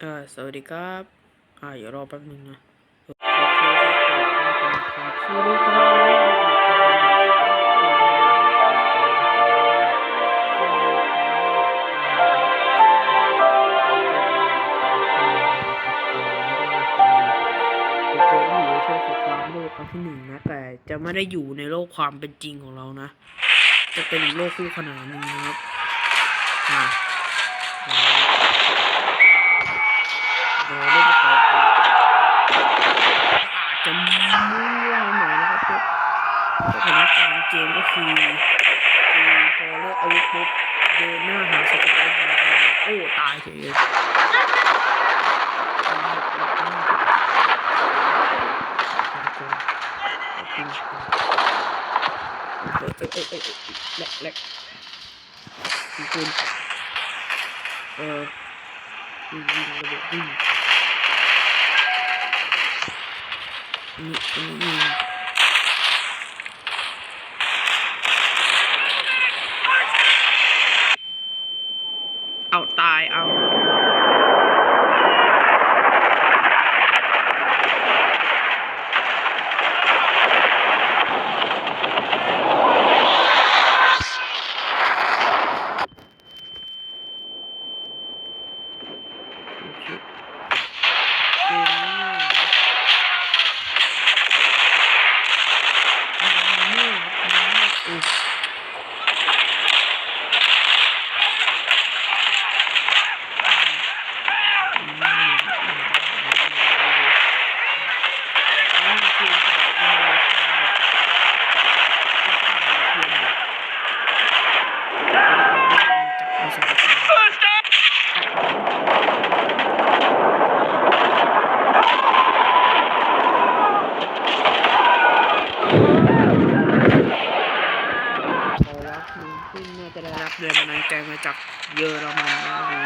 เออสวัสดีครับอ่าเดี๋ยวรอแป๊บนึงนะโอเคครับสวัสดีครับคก็อยู่ในช่วงสงครามโลกครั้งที่หนึ่งนะแต่จะไม่ได้อยู่ในโลกความเป็นจริงของเรานะ จะเป็นอีกโลกคู่ขนานนึงนะครับ ถานการณ์เกมก็คือคือพอเลือกอาวุธปุ๊บเดินหน้าหาสกัดแล้วโอ้ตายเฉยเลยเอ้ยเอ้ยเออแหลกแหลกคุณเออวิ่งวิ่งระเบิดวิ่งนี่อันนี้ยิงเอาตายเอาโอเคเกมนี้อุ๊ยขอรับลุงซึ่งน่าจะ ได้รับแรงบันดาลใจมาจากเยอรมันนะหรือ